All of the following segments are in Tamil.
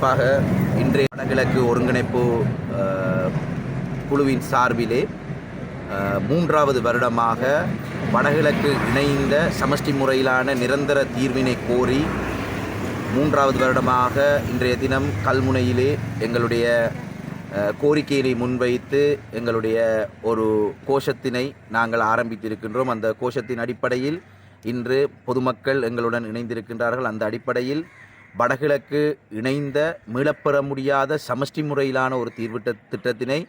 குறிப்பாக இன்றைய வடகிழக்கு ஒருங்கிணைப்பு குழுவின் சார்பிலே மூன்றாவது வருடமாக வடகிழக்கு இணைந்த சமஷ்டி முறையிலான நிரந்தர தீர்வினை கோரி மூன்றாவது வருடமாக இன்றைய தினம் கல்முனையிலே எங்களுடைய கோரிக்கையினை முன்வைத்து எங்களுடைய ஒரு கோஷத்தினை நாங்கள் ஆரம்பித்திருக்கின்றோம். அந்த கோஷத்தின் அடிப்படையில் இன்று பொதுமக்கள் எங்களுடன் இணைந்திருக்கின்றார்கள். அந்த அடிப்படையில் வடகிழக்கு இணைந்த மீளப்பெற முடியாத சமஷ்டி முறையிலான ஒரு தீர்வு திட்டத்தினை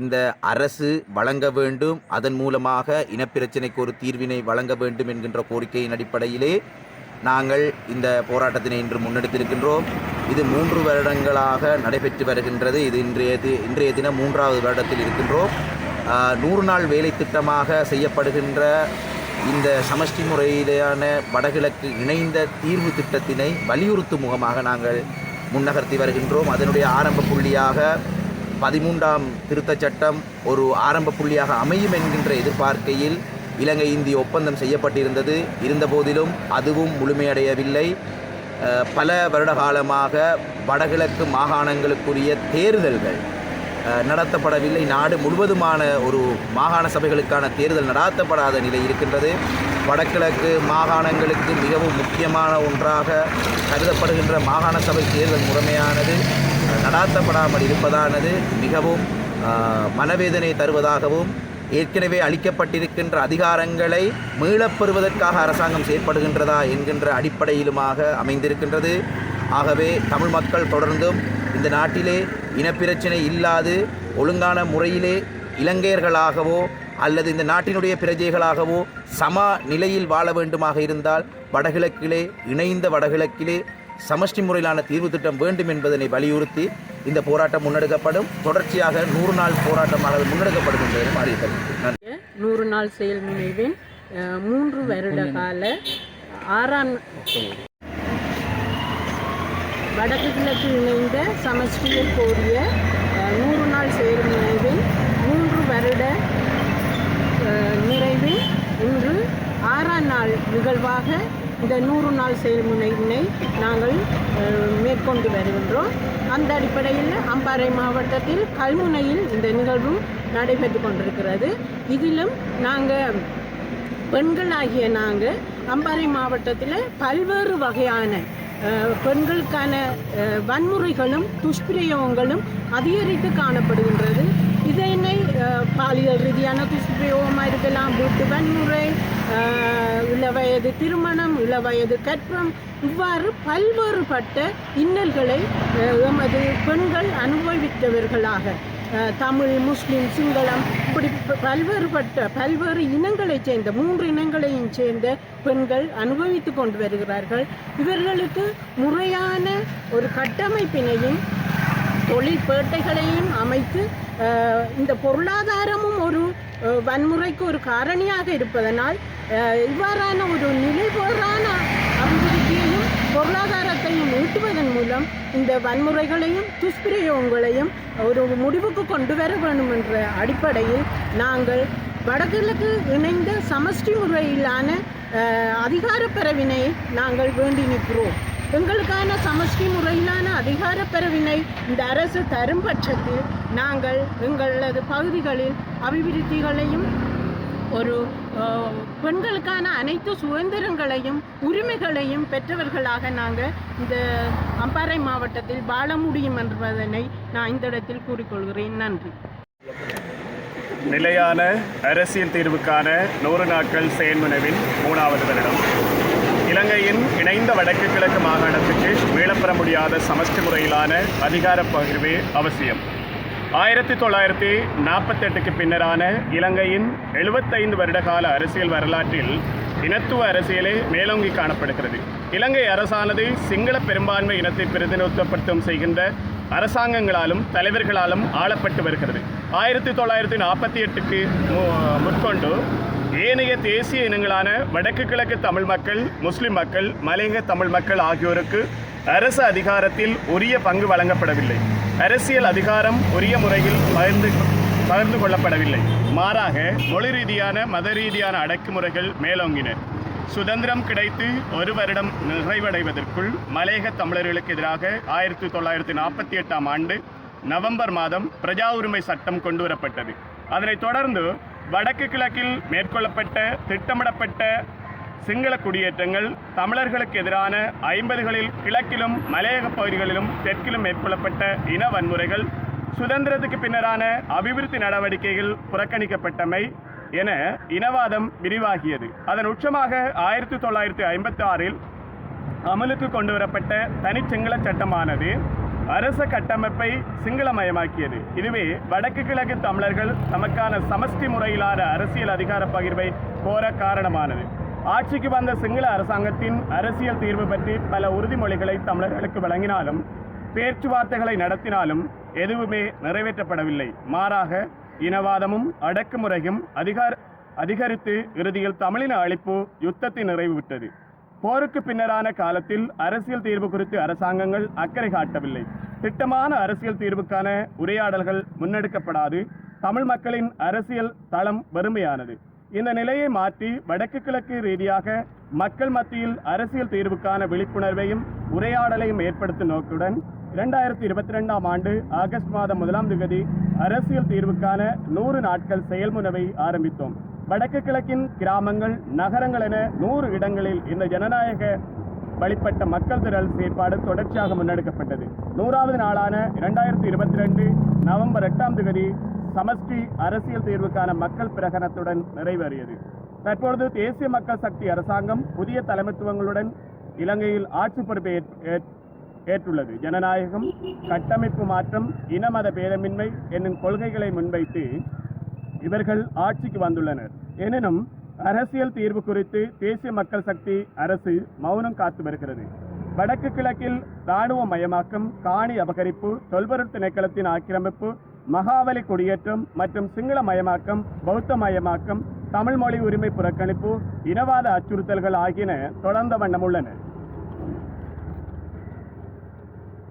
இந்த அரசு வழங்க வேண்டும். அதன் மூலமாக இனப்பிரச்சினைக்கு ஒரு தீர்வினை வழங்க வேண்டும் என்கின்ற கோரிக்கையின் அடிப்படையிலே நாங்கள் இந்த போராட்டத்தினை இன்று முன்னெடுத்திருக்கின்றோம். இது மூன்று வருடங்களாக நடைபெற்று வருகின்றது. இது இன்றைய இன்றைய தினம் மூன்றாவது வருடத்தில் இருக்கின்றோம். நூறு நாள் வேலை திட்டமாக செய்யப்படுகின்ற இந்த சமஷ்டி முறையிலான வடகிழக்கு இணைந்த தீர்வு திட்டத்தினை வலியுறுத்தும் முகமாக நாங்கள் முன்னகர்த்தி வருகின்றோம். அதனுடைய ஆரம்ப புள்ளியாக பதிமூன்றாம் திருத்தச் சட்டம் ஒரு ஆரம்ப புள்ளியாக அமையும் என்கின்ற எதிர்பார்க்கையில் இலங்கை இந்திய ஒப்பந்தம் செய்யப்பட்டிருந்தது. இருந்தபோதிலும் அதுவும் முழுமையடையவில்லை. பல வருட காலமாக வடகிழக்கு மாகாணங்களுக்குரிய தேர்தல்கள் நடத்தப்படவில்லை. நாடு முழுவதுமான ஒரு மாகாண சபைகளுக்கான தேர்தல் நடாத்தப்படாத நிலை இருக்கின்றது. வடகிழக்கு மாகாணங்களுக்கு மிகவும் முக்கியமான ஒன்றாக கருதப்படுகின்ற மாகாண சபை தேர்தல் முறைமையானது நடாத்தப்படாமல் இருப்பதானது மிகவும் மனவேதனை தருவதாகவும் ஏற்கனவே அளிக்கப்பட்டிருக்கின்ற அதிகாரங்களை மீளப்பெறுவதற்காக அரசாங்கம் செயற்படுகின்றதா என்கின்ற அடிப்படையிலுமாக அமைந்திருக்கின்றது. ஆகவே தமிழ் மக்கள் தொடர்ந்தும் இந்த நாட்டிலே இனப்பிரச்சனை இல்லாது ஒழுங்கான முறையிலே இலங்கையர்களாகவோ அல்லது இந்த நாட்டினுடைய பிரஜைகளாகவோ சம நிலையில் வாழ வேண்டுமாக இருந்தால் வடகிழக்கிலே இணைந்த வடகிழக்கிலே சமஷ்டி முறையிலான தீர்வு திட்டம் வேண்டும் என்பதனை வலியுறுத்தி இந்த போராட்டம் முன்னெடுக்கப்படும். தொடர்ச்சியாக நூறு நாள் போராட்டமாக முன்னெடுக்கப்படும் என்பதையும் அறிவித்தது நூறு நாள் செயல் முனைவின். மூன்று வருட கால ஆறாம் வடக்கு கிழக்கு இணைந்த சமஷ்டியை கோரிய நூறு நாள் செயல்முனைவின் மூன்று வருட நிறைவில் இன்று ஆறாம் நாள் நிகழ்வாக இந்த நூறு நாள் செயல்முனையினை நாங்கள் மேற்கொண்டு வருகின்றோம். அந்த அடிப்படையில் அம்பாறை மாவட்டத்தில் கல்முனையில் இந்த நிகழ்வு நடைபெற்று கொண்டிருக்கிறது. இதிலும் நாங்கள் பெண்களாகிய நாங்கள் அம்பாறை மாவட்டத்தில் பல்வேறு வகையான பெண்களுக்கான வன்முறைகளும் துஷ்பிரயோகங்களும் அதிகரித்து காணப்படுகின்றது. இதனை பாலியல் ரீதியான துஷ்பிரயோகமாக இருக்கலாம் வீட்டு வன்முறை இளவயது திருமணம் இளவயது கற்பம் இவ்வாறு பல்வேறுபட்ட இன்னல்களை எமது பெண்கள் அனுபவித்தவர்களாக. தமிழ் முஸ்லிம் சிங்களம் இப்படி பல்வேறு பல்வேறுபட்ட பல்வேறு இனங்களைச் சேர்ந்த மூன்று இனங்களையும் சேர்ந்த பெண்கள் அனுபவித்துக் கொண்டு வருகிறார்கள். இவர்களுக்கு முறையான ஒரு கட்டமைப்பினையும் தொழில் பேட்டைகளையும் அமைத்து இந்த பொருளாதாரமும் ஒரு வன்முறைக்கு ஒரு காரணியாக இருப்பதனால் இவ்வாறான ஒரு நிலைபோரான பொருளாதாரத்தையும் ஈட்டுவதன் மூலம் இந்த வன்முறைகளையும் துஷ்பிரயோகங்களையும் ஒரு முடிவுக்கு கொண்டு வர வேண்டும் என்ற அடிப்படையில் நாங்கள் வடகிழக்கு இணைந்த சமஷ்டி முறையிலான அதிகாரப்பரவினை நாங்கள் வேண்டி நிற்கிறோம். எங்களுக்கான சமஷ்டி முறையிலான அதிகாரப்பறவினை இந்த அரசு தரும் பட்சத்தில் நாங்கள் எங்களது பகுதிகளில் அபிவிருத்திகளையும் ஒரு பெண்களுக்கான அனைத்து சுதந்திரங்களையும் உரிமைகளையும் பெற்றவர்களாக நாங்கள் இந்த அம்பாறை மாவட்டத்தில் வாழ முடியும் என்பதனை நான் இந்த இடத்தில் கூறிக்கொள்கிறேன். நன்றி. நிலையான அரசியல் தீர்வுக்கான நூறு நாட்கள் செயல்முனைவின் மூணாவது வருடம். இலங்கையின் இணைந்த வடக்கு கிழக்கு மாகாணத்துக்கு மீளப்பெற முடியாத சமஷ்டி முறையிலான அதிகார பகிர்வே அவசியம். ஆயிரத்தி தொள்ளாயிரத்தி நாற்பத்தெட்டுக்கு பின்னரான இலங்கையின் எழுபத்தைந்து வருடகால அரசியல் வரலாற்றில் இனத்துவ அரசியலே மேலோங்கி காணப்படுகிறது. இலங்கை அரசானது சிங்கள பெரும்பான்மை இனத்தை பிரதிநிதித்துவப்படுத்தும் செய்கின்ற அரசாங்கங்களாலும் தலைவர்களாலும் ஆளப்பட்டு வருகிறது. ஆயிரத்தி தொள்ளாயிரத்தி நாற்பத்தி எட்டுக்கு முற்கொண்டு ஏனைய தேசிய இனங்களான வடக்கு கிழக்கு தமிழ் மக்கள் முஸ்லிம் மக்கள் மலையக தமிழ் மக்கள் ஆகியோருக்கு அரசு அதிகாரத்தில் உரிய பங்கு வழங்கப்படவில்லை. அரசியல் அதிகாரம் உரிய முறையில் பகிர்ந்து பகிர்ந்து கொள்ளப்படவில்லை. மாறாக மொழி ரீதியான மத ரீதியான அடக்குமுறைகள் மேலோங்கின. சுதந்திரம் கிடைத்து ஒரு வருடம் நிறைவடைவதற்குள் மலையக தமிழர்களுக்கு எதிராக ஆயிரத்தி தொள்ளாயிரத்தி நாற்பத்தி எட்டாம் ஆண்டு நவம்பர் மாதம் பிரஜா உரிமை சட்டம் கொண்டு வரப்பட்டது. அதனைத் தொடர்ந்து வடக்கு கிழக்கில் மேற்கொள்ளப்பட்ட திட்டமிடப்பட்ட சிங்கள குடியேற்றங்கள் தமிழர்களுக்கு எதிரான ஐம்பதுகளில் கிழக்கிலும் மலையக பகுதிகளிலும் தெற்கிலும் மேற்கொள்ளப்பட்ட இன வன்முறைகள் சுதந்திரத்துக்கு பின்னரான அபிவிருத்தி நடவடிக்கைகள் புறக்கணிக்கப்பட்டமை என இனவாதம் விரிவாகியது. அதன் உச்சமாக ஆயிரத்தி தொள்ளாயிரத்தி ஐம்பத்தி ஆறில் அமலுக்கு கொண்டு வரப்பட்ட தனிச்சிங்கள சட்டமானது அரச கட்டமைப்பை சிங்களமயமாக்கியது. இதுவே வடக்கு கிழக்கு தமிழர்கள் தமக்கான சமஷ்டி முறையிலான அரசியல் அதிகார பகிர்வை கோர காரணமானது. ஆட்சிக்கு வந்த சிங்கள அரசாங்கத்தின் அரசியல் தீர்வு பற்றி பல உறுதிமொழிகளை தமிழர்களுக்கு வழங்கினாலும் பேச்சுவார்த்தைகளை நடத்தினாலும் எதுவுமே நிறைவேற்றப்படவில்லை. மாறாக இனவாதமும் அடக்குமுறையும் அதிகார அதிகரித்து இறுதியில் தமிழின அழிப்பு யுத்தத்தை நிறைவுவிட்டது. போருக்கு பின்னரான காலத்தில் அரசியல் தீர்வு குறித்து அரசாங்கங்கள் அக்கறை காட்டவில்லை. திட்டமான அரசியல் தீர்வுக்கான உரையாடல்கள் முன்னெடுக்கப்படாது. தமிழ் மக்களின் அரசியல் தளம் வெறுமையானது. இந்த நிலையை மாற்றி வடக்கு கிழக்கு ரீதியாக மக்கள் மத்தியில் அரசியல் தீர்வுக்கான விழிப்புணர்வையும் உரையாடலையும் ஏற்படுத்தும் நோக்குடன் இரண்டாயிரத்தி இருபத்தி ரெண்டாம் ஆண்டு ஆகஸ்ட் மாதம் முதலாம் தேதி அரசியல் தீர்வுக்கான நூறு நாட்கள் செயல்முறைவை ஆரம்பித்தோம். வடக்கு கிழக்கின் கிராமங்கள் நகரங்கள் என நூறு இடங்களில் இந்த ஜனநாயக வழிபட்ட மக்கள் திரள் செயற்பாடு தொடர்ச்சியாக முன்னெடுக்கப்பட்டது. நூறாவது நாளான இரண்டாயிரத்தி இருபத்தி ரெண்டு நவம்பர் எட்டாம் தேதி சமஷ்டி அரசியல் தீர்வுக்கான மக்கள் பிரகடனத்துடன் நிறைவேறியது. தற்பொழுது தேசிய மக்கள் சக்தி அரசாங்கம் புதிய தலைமைத்துவங்களுடன் இலங்கையில் ஆட்சி பொறுப்பை ஏற்- ஏற்- ஏற்றுள்ளது. ஜனநாயகம் கட்டமைப்பு மாற்றம் இனமத பேதமின்மை என்னும் கொள்கைகளை முன்வைத்து இவர்கள் ஆட்சிக்கு வந்துள்ளனர். எனினும் அரசியல் தீர்வு குறித்து தேசிய மக்கள் சக்தி அரசு மௌனம் காத்து வருகிறது. வடக்கு கிழக்கில் இராணுவ மயமாக்கம் காணி அபகரிப்பு தொல்பொருள் திணைக்களத்தின் ஆக்கிரமிப்பு மகாவலி குடியேற்றம் மற்றும் சிங்கள மயமாக்கம் பௌத்த மயமாக்கம் தமிழ் மொழி உரிமை புறக்கணிப்பு இனவாத அச்சுறுத்தல்கள் ஆகியன தொடர்ந்த வண்ணம் உள்ளன.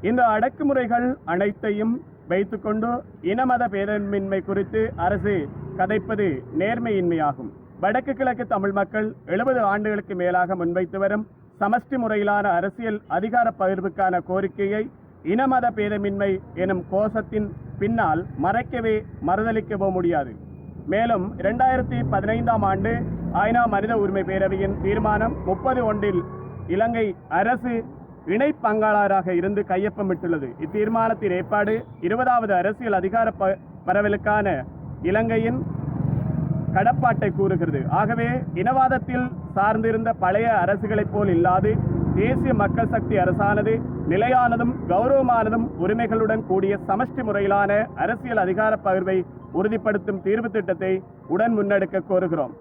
இந்த அடக்குமுறைகள் அனைத்தையும் வைத்துக்கொண்டு இனமத பேரன்மின்மை குறித்து அரசு கதைப்பது நேர்மையின்மையாகும். வடக்கு கிழக்கு தமிழ் மக்கள் எழுபது ஆண்டுகளுக்கு மேலாக முன்வைத்து வரும் சமஷ்டி முறையிலான அரசியல் அதிகார பகிர்வுக்கான கோரிக்கையை இனமத பேதமின்மை எனும் கோஷத்தின் பின்னால் மறைக்கவே மறுதளிக்கவோ முடியாது. மேலும் இரண்டாயிரத்தி பதினைந்தாம் ஆண்டு ஐநா மனித உரிமை பேரவையின் தீர்மானம் முப்பது ஒன்றில் இலங்கை அரசு இணை பங்காளராக இருந்து கையொப்பமிட்டுள்ளது. இத்தீர்மானத்தின் ஏற்பாடு இருபதாவது அரசியல் அதிகார ப- பரவலுக்கான இலங்கையின் கடப்பாட்டை கூறுகிறது. ஆகவே இனவாதத்தில் சார்ந்திருந்த பழைய அரசுகளைப் போல் இல்லாது தேசிய மக்கள் சக்தி அரசானது நிலையானதும் கௌரவமானதும் உரிமைகளுடன் கூடிய சமஷ்டி முறையிலான அரசியல் அதிகார பகிர்வை உறுதிப்படுத்தும் தீர்வு திட்டத்தை உடன் முன்னெடுக்க கோருகிறோம்.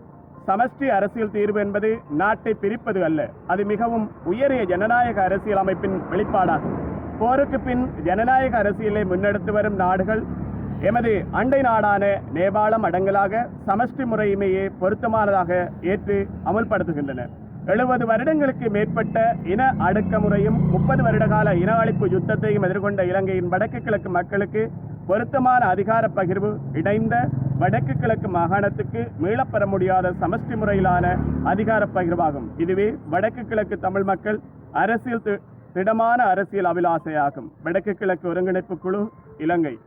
சமஷ்டி அரசியல் தீர்வு என்பது நாட்டை பிரிப்பது அல்ல அது மிகவும் உயரிய ஜனநாயக அரசியல் அமைப்பின் வெளிப்பாடாகும். போருக்கு பின் ஜனநாயக அரசியலை முன்னெடுத்து வரும் நாடுகள் எமது அண்டை நாடான நேபாளம் அடங்கலாக சமஷ்டி முறையுமையே பொருத்தமானதாக ஏற்று அமல்படுத்துகின்றன. எழுபது வருடங்களுக்கு மேற்பட்ட இன அடக்குமுறையும் முப்பது வருடகால இன அழிப்பு யுத்தத்தையும் எதிர்கொண்ட இலங்கையின் வடக்கு கிழக்கு மக்களுக்கு பொருத்தமான அதிகார பகிர்வு இணைந்த வடக்கு கிழக்கு மாகாணத்துக்கு மீளப்பெற முடியாத சமஷ்டி முறையிலான அதிகார பகிர்வாகும். இதுவே வடக்கு கிழக்கு தமிழ் மக்கள் அரசியல் தி- திடமான அரசியல் அபிலாசையாகும். வடக்கு கிழக்கு ஒருங்கிணைப்பு குழு இலங்கை.